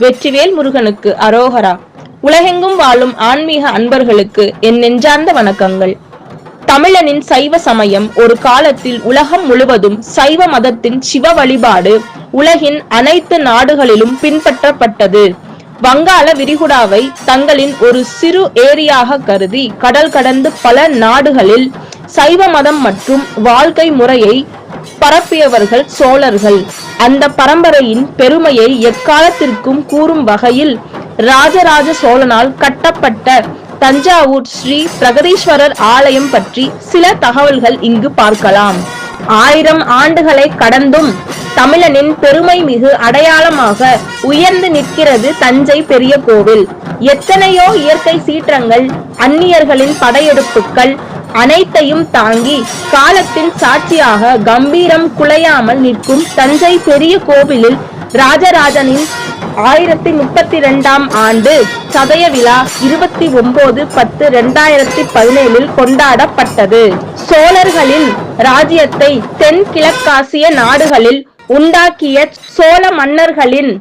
வெற்றிவேல் முருகனுக்கு அரோகரா. உலகெங்கும் வாழும் ஆன்மீக அன்பர்களுக்கு என் நெஞ்சார்ந்த வணக்கங்கள். தமிழனின் சைவ சமயம் ஒரு காலத்தில் உலகம் முழுவதும் சைவ மதத்தின் சிவ வழிபாடு உலகின் அனைத்து நாடுகளிலும் பின்பற்றப்பட்டது. வங்காள விரிகுடாவை தங்களின் ஒரு சிறு ஏரியாக கருதி கடல் கடந்து பல நாடுகளில் சைவ மதம் மற்றும் வாழ்க்கை முறையை பரப்பியவர்கள் சோழர்கள். அந்த பரம்பரையின் பெருமையை எக்காலத்திற்கும் கூறும் வகையில் ராஜராஜ சோழனால் கட்டப்பட்ட தஞ்சாவூர் ஸ்ரீ பிரகதீஸ்வரர் ஆலயம் பற்றி சில தகவல்கள் இங்கு பார்க்கலாம். ஆயிரம் ஆண்டுகளை கடந்தும் தமிழனின் பெருமை மிகு அடையாளமாக உயர்ந்து நிற்கிறது தஞ்சை பெரிய கோவில். எத்தனையோ இயற்கை சீற்றங்கள் அந்நியர்களின் படையெடுப்புகள் அனைத்தையும் தாங்கி காலத்தின் சாட்சியாக கம்பீரம் குலையாமல் நிற்கும் தஞ்சை பெரிய கோவிலில் ராஜராஜனின் ஆயிரத்தி முப்பத்தி ரெண்டாம் ஆண்டு சதய விழா இருபத்தி ஒன்பது பத்து ரெண்டாயிரத்தி பதினேழில் கொண்டாடப்பட்டது. சோழர்களின் ராஜ்யத்தை தென்கிழக்காசிய நாடுகளில் உண்டாக்கிய சோழ மன்னர்களின்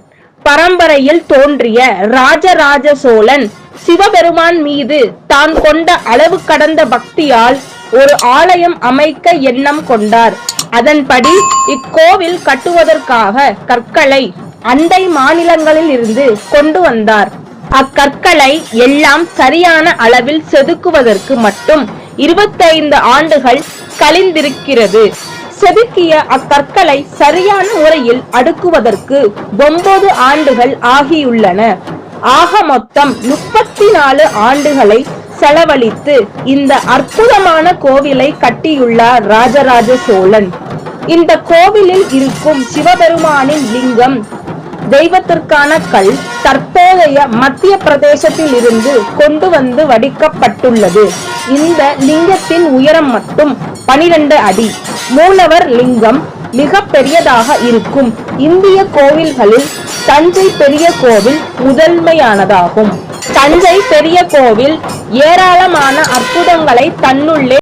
பரம்பரையில் தோன்றிய ராஜராஜ சோழன் சிவபெருமான் மீது தான் கொண்ட அளவு கடந்த பக்தியால் ஒரு ஆலயம் அமைக்க எண்ணம் கொண்டார். அதன்படி இக்கோவில் கட்டுவதற்காக கற்களை அண்டை மாநிலங்களில் இருந்து கொண்டு வந்தார். அக்கற்களை எல்லாம் சரியான அளவில் செதுக்குவதற்கு மட்டும் இருபத்தைந்து ஆண்டுகள் கழிந்திருக்கிறது. செதுக்கிய அக்கற்களை சரியான முறையில் அடுக்குவதற்கு ஒன்பது ஆண்டுகள் ஆகியுள்ளன. ஆக மொத்தம் முப்பத்தி நாலு ஆண்டுகளை செலவழித்து இந்த அற்புதமான கோவிலை கட்டியுள்ளார் ராஜராஜ சோழன். இந்த கோவிலில் இருக்கும் சிவபெருமானின் லிங்கம் தெய்வத்திற்கான கல் தற்போதைய மத்திய பிரதேசத்தில் இருந்து கொண்டு வந்து வடிக்கப்பட்டுள்ளது. இந்த லிங்கத்தின் உயரம் மட்டும் பனிரெண்டு அடி. மூலவர் லிங்கம் மிக பெரியதாக இருக்கும். இந்திய கோவில்களில் தஞ்சை பெரிய கோவில் முதன்மையானதாகும். தஞ்சை பெரிய கோவில் ஏராளமான அற்புதங்களை தன்னுள்ளே